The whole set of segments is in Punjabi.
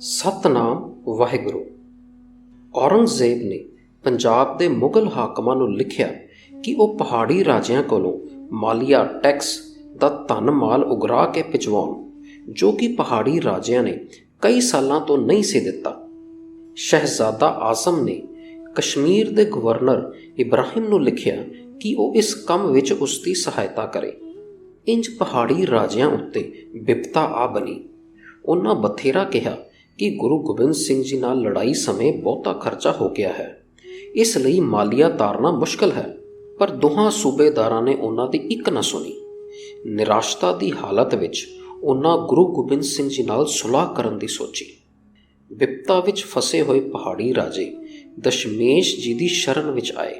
ਸਤਨਾਮ ਵਾਹਿਗੁਰੂ। ਔਰੰਗਜ਼ੇਬ ਨੇ ਪੰਜਾਬ ਦੇ ਮੁਗਲ ਹਾਕਮਾਂ ਨੂੰ ਲਿਖਿਆ ਕਿ ਉਹ ਪਹਾੜੀ ਰਾਜਿਆਂ ਕੋਲੋਂ ਮਾਲੀਆ ਟੈਕਸ ਦਾ ਧਨ ਮਾਲ ਉਗਰਾ ਕੇ ਪਿਚਵਾਉਣ, ਜੋ ਕਿ ਪਹਾੜੀ ਰਾਜਿਆਂ ਨੇ ਕਈ ਸਾਲਾਂ ਤੋਂ ਨਹੀਂ ਸੀ ਦਿੱਤਾ। ਸ਼ਹਿਜ਼ਾਦਾ ਆਜ਼ਮ ਨੇ ਕਸ਼ਮੀਰ ਦੇ ਗਵਰਨਰ ਇਬਰਾਹਿਮ ਨੂੰ ਲਿਖਿਆ ਕਿ ਉਹ ਇਸ ਕੰਮ ਵਿੱਚ ਉਸ ਦੀ ਸਹਾਇਤਾ ਕਰੇ। ਇੰਜ ਪਹਾੜੀ ਰਾਜਿਆਂ ਉੱਤੇ ਵਿਪਤਾ ਆ ਬਣੀ। ਉਹਨਾਂ ਬਥੇਰਾ ਕਿਹਾ ਕਿ ਗੁਰੂ ਗੋਬਿੰਦ ਸਿੰਘ ਜੀ ਨਾਲ ਲੜਾਈ ਸਮੇਂ ਬਹੁਤਾ ਖਰਚਾ ਹੋ ਗਿਆ ਹੈ। ਇਸ ਲਈ ਮਾਲੀਆ ਤਾਰਨਾ ਮੁਸ਼ਕਲ ਹੈ, ਪਰ ਦੋਹਾਂ ਸੂਬੇਦਾਰਾਂ ਨੇ ਉਹਨਾਂ ਦੀ ਇੱਕ ਨਾ ਸੁਣੀ। ਨਿਰਾਸ਼ਤਾ ਦੀ ਹਾਲਤ ਵਿੱਚ ਉਹਨਾਂ ਗੁਰੂ ਗੋਬਿੰਦ ਸਿੰਘ ਜੀ ਨਾਲ ਸੁਲਾਹ ਕਰਨ ਦੀ ਸੋਚੀ। ਵਿਪਤਾ ਵਿੱਚ ਫਸੇ ਹੋਏ ਪਹਾੜੀ ਰਾਜੇ ਦਸ਼ਮੇਸ਼ ਜੀ ਦੀ ਸ਼ਰਨ ਵਿੱਚ ਆਏ।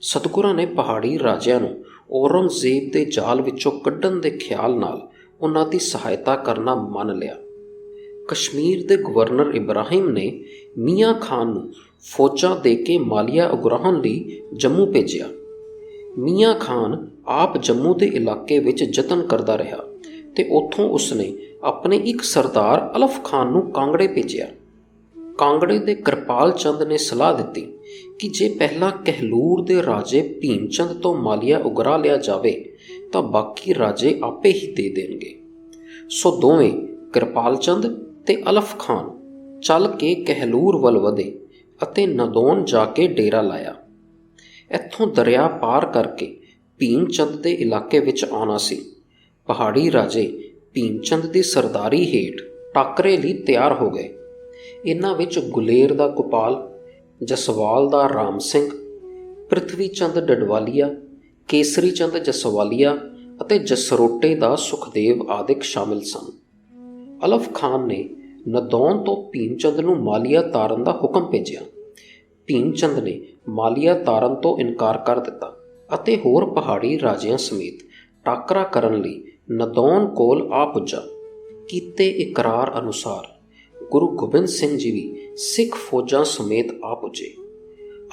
ਸਤਗੁਰਾਂ ਨੇ ਪਹਾੜੀ ਰਾਜਿਆਂ ਨੂੰ ਔਰੰਗਜ਼ੇਬ ਦੇ ਜਾਲ ਵਿੱਚੋਂ ਕੱਢਣ ਦੇ ਖਿਆਲ ਨਾਲ ਉਹਨਾਂ ਦੀ ਸਹਾਇਤਾ ਕਰਨਾ ਮੰਨ ਲਿਆ। ਕਸ਼ਮੀਰ ਦੇ ਗਵਰਨਰ ਇਬਰਾਹਿਮ ਨੇ ਮੀਆਂ ਖਾਨ ਨੂੰ ਫੌਜਾਂ ਦੇ ਕੇ ਮਾਲੀਆ ਉਗਰਾਹਣ ਲਈ ਜੰਮੂ ਭੇਜਿਆ। ਮੀਆਂ ਖਾਨ ਆਪ ਜੰਮੂ ਦੇ ਇਲਾਕੇ ਵਿੱਚ ਯਤਨ ਕਰਦਾ ਰਿਹਾ ਤੇ ਉੱਥੋਂ ਉਸਨੇ ਆਪਣੇ ਇੱਕ ਸਰਦਾਰ ਅਲਫ ਖਾਨ ਨੂੰ ਕਾਂਗੜੇ ਭੇਜਿਆ। ਕਾਂਗੜੇ ਦੇ ਕਿਰਪਾਲ ਚੰਦ ਨੇ ਸਲਾਹ ਦਿੱਤੀ ਕਿ ਜੇ ਪਹਿਲਾਂ ਕਹਿਲੂਰ ਦੇ ਰਾਜੇ ਭੀਮ ਚੰਦ ਤੋਂ ਮਾਲੀਆ ਉਗਰਾ ਲਿਆ ਜਾਵੇ, ਤਾਂ ਬਾਕੀ ਰਾਜੇ ਆਪੇ ਹੀ ਦੇ ਦੇਣਗੇ। ਸੋ ਦੋਵੇਂ ਕਿਰਪਾਲ ਚੰਦ ਤੇ ਅਲਫ ਖਾਨ ਚੱਲ ਕੇ ਕਹਿਲੂਰ ਵੱਲ ਵਧੇ ਅਤੇ ਨਦੌਨ ਜਾ ਕੇ ਡੇਰਾ ਲਾਇਆ। ਇੱਥੋਂ ਦਰਿਆ ਪਾਰ ਕਰਕੇ ਭੀਮਚੰਦ ਦੇ ਇਲਾਕੇ ਵਿੱਚ ਆਉਣਾ ਸੀ। ਪਹਾੜੀ ਰਾਜੇ ਭੀਮਚੰਦ ਦੀ ਸਰਦਾਰੀ ਹੇਠ ਟਾਕਰੇ ਲਈ ਤਿਆਰ ਹੋ ਗਏ। ਇਹਨਾਂ ਵਿੱਚ ਗੁਲੇਰ ਦਾ ਗੋਪਾਲ, ਜਸਵਾਲ ਦਾ ਰਾਮ ਸਿੰਘ ਪ੍ਰਿਥਵੀ ਚੰਦ ਡਡਵਾਲੀਆ ਕੇਸਰੀ ਚੰਦ ਜਸਵਾਲੀਆ ਅਤੇ ਜਸਰੋਟੇ ਦਾ ਸੁਖਦੇਵ ਆਦਿਕ ਸ਼ਾਮਿਲ ਸਨ। ਅਲਫ ਖਾਨ ਨੇ ਨਦੌਨ ਤੋਂ ਭੀਮਚੰਦ ਨੂੰ ਮਾਲੀਆ ਤਾਰਨ ਦਾ ਹੁਕਮ ਭੇਜਿਆ। ਭੀਮਚੰਦ ਨੇ ਮਾਲੀਆ ਤਾਰਨ ਤੋਂ ਇਨਕਾਰ ਕਰ ਦਿੱਤਾ ਅਤੇ ਹੋਰ ਪਹਾੜੀ ਰਾਜਿਆਂ ਸਮੇਤ ਟਾਕਰਾ ਕਰਨ ਲਈ ਨਦੌਨ ਕੋਲ ਆ ਪੁੱਜਾ। ਕੀਤੇ ਇਕਰਾਰ ਅਨੁਸਾਰ ਗੁਰੂ ਗੋਬਿੰਦ ਸਿੰਘ ਜੀ ਵੀ ਸਿੱਖ ਫੌਜਾਂ ਸਮੇਤ ਆ ਪੁੱਜੇ।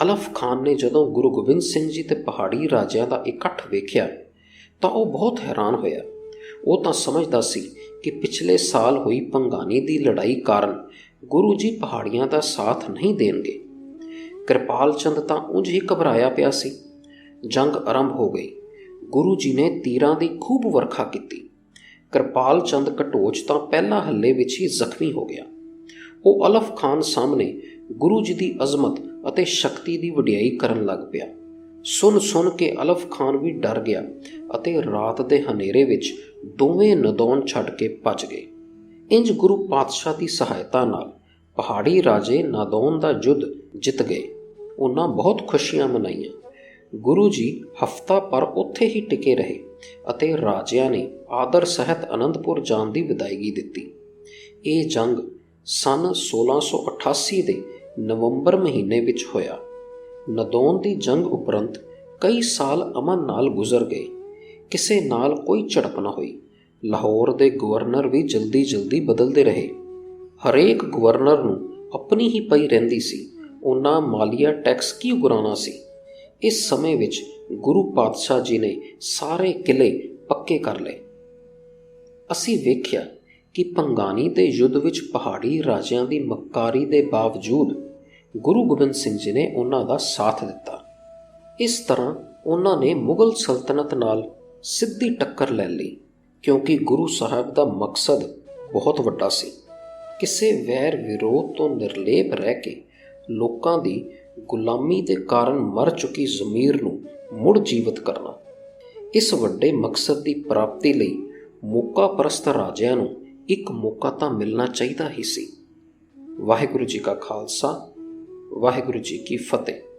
ਅਲਫ ਖਾਨ ਨੇ ਜਦੋਂ ਗੁਰੂ ਗੋਬਿੰਦ ਸਿੰਘ ਜੀ ਤੇ ਪਹਾੜੀ ਰਾਜਿਆਂ ਦਾ ਇਕੱਠ ਵੇਖਿਆ ਤਾਂ ਉਹ ਬਹੁਤ ਹੈਰਾਨ ਹੋਇਆ। ਉਹ ਤਾਂ ਸਮਝਦਾ ਸੀ ਕਿ ਪਿਛਲੇ ਸਾਲ ਹੋਈ ਪੰਗਾਨੀ ਦੀ ਲੜਾਈ ਕਾਰਨ ਗੁਰੂ ਜੀ ਪਹਾੜੀਆਂ ਦਾ ਸਾਥ ਨਹੀਂ ਦੇਣਗੇ। ਕਿਰਪਾਲ ਚੰਦ ਤਾਂ ਉਂਝ ਹੀ ਘਬਰਾਇਆ ਪਿਆ ਸੀ। ਜੰਗ ਆਰੰਭ ਹੋ ਗਈ। ਗੁਰੂ ਜੀ ਨੇ ਤੀਰਾਂ ਦੀ ਖੂਬ ਵਰਖਾ ਕੀਤੀ। ਕਿਰਪਾਲ ਚੰਦ ਕਟੋਚ ਤਾਂ ਪਹਿਲਾ ਹੱਲੇ ਵਿੱਚ ਹੀ ਜ਼ਖਮੀ ਹੋ ਗਿਆ। ਉਹ ਅਲਫ ਖਾਨ ਸਾਹਮਣੇ ਗੁਰੂ ਜੀ ਦੀ ਅਜ਼ਮਤ ਅਤੇ ਸ਼ਕਤੀ ਦੀ ਵਡਿਆਈ ਕਰਨ ਲੱਗ ਪਿਆ। ਸੁਣ ਸੁਣ ਕੇ ਅਲਫ ਖਾਨ ਵੀ ਡਰ ਗਿਆ ਅਤੇ ਰਾਤ ਦੇ ਹਨੇਰੇ ਵਿੱਚ ਦੋਵੇਂ ਨਦੌਨ ਛੱਡ ਕੇ ਭੱਜ ਗਏ। ਇੰਜ ਗੁਰੂ ਪਾਤਸ਼ਾਹ ਦੀ ਸਹਾਇਤਾ ਨਾਲ ਪਹਾੜੀ ਰਾਜੇ ਨਾਦੌਨ ਦਾ ਯੁੱਧ ਜਿੱਤ ਗਏ। ਉਹਨਾਂ ਬਹੁਤ ਖੁਸ਼ੀਆਂ ਮਨਾਈਆਂ। ਗੁਰੂ ਜੀ ਹਫਤਾ ਪਰ ਉੱਥੇ ਹੀ ਟਿਕੇ ਰਹੇ ਅਤੇ ਰਾਜਿਆਂ ਨੇ ਆਦਰ ਸਹਿਤ ਅਨੰਦਪੁਰ ਜਾਣ ਦੀ ਵਿਦਾਇਗੀ ਦਿੱਤੀ। ਇਹ ਜੰਗ ਸਨ 1688 ਦੇ ਨਵੰਬਰ ਮਹੀਨੇ ਵਿੱਚ ਹੋਇਆ। ਨਦੌਨ ਦੀ ਜੰਗ ਉਪਰੰਤ ਕਈ ਸਾਲ ਅਮਨ ਨਾਲ ਗੁਜ਼ਰ ਗਏ। ਕਿਸੇ ਨਾਲ ਕੋਈ ਝੜਪ ਨਾ ਹੋਈ। ਲਾਹੌਰ ਦੇ ਗਵਰਨਰ ਵੀ ਜਲਦੀ-ਜਲਦੀ ਬਦਲਦੇ ਰਹੇ। ਹਰੇਕ ਗਵਰਨਰ ਨੂੰ ਆਪਣੀ ਹੀ ਪਈ ਰਹਿੰਦੀ ਸੀ। ਉਹਨਾਂ ਮਾਲੀਆ ਟੈਕਸ ਕੀ ਉਗਰਾਣਾ ਸੀ? ਇਸ ਸਮੇਂ ਵਿੱਚ ਗੁਰੂ ਪਾਤਸ਼ਾਹ ਜੀ ਨੇ ਸਾਰੇ ਕਿਲੇ ਪੱਕੇ ਕਰ ਲਏ। ਅਸੀਂ ਵੇਖਿਆ ਕਿ ਪੰਗਾਨੀ ਦੇ ਯੁੱਧ ਵਿੱਚ ਪਹਾੜੀ ਰਾਜਿਆਂ ਦੀ ਮੱਕਾਰੀ ਦੇ ਬਾਵਜੂਦ ਗੁਰੂ ਗੋਬਿੰਦ ਸਿੰਘ ਜੀ ਨੇ ਉਹਨਾਂ ਦਾ ਸਾਥ ਦਿੱਤਾ। ਇਸ ਤਰ੍ਹਾਂ ਉਹਨਾਂ ਨੇ ਮੁਗਲ ਸਲਤਨਤ ਨਾਲ ਸਿੱਧੀ ਟੱਕਰ ਲੈ ਲਈ, ਕਿਉਂਕਿ ਗੁਰੂ ਸਾਹਿਬ ਦਾ ਮਕਸਦ ਬਹੁਤ ਵੱਡਾ ਸੀ। ਕਿਸੇ ਵੈਰ ਵਿਰੋਧ ਤੋਂ ਨਿਰਲੇਪ ਰਹਿ ਕੇ ਲੋਕਾਂ ਦੀ ਗੁਲਾਮੀ ਦੇ ਕਾਰਨ ਮਰ ਚੁੱਕੀ ਜ਼ਮੀਰ ਨੂੰ ਮੁੜ ਜੀਵਤ ਕਰਨਾ। ਇਸ ਵੱਡੇ ਮਕਸਦ ਦੀ ਪ੍ਰਾਪਤੀ ਲਈ ਮੌਕਾ ਪ੍ਰਸਤ ਰਾਜਿਆਂ ਨੂੰ ਇੱਕ ਮੌਕਾ ਤਾਂ ਮਿਲਣਾ ਚਾਹੀਦਾ ਹੀ ਸੀ। ਵਾਹਿਗੁਰੂ ਜੀ ਕਾ ਖਾਲਸਾ ਵਾਹਿਗੁਰੂ ਜੀ ਕੀ ਫਤਿਹ।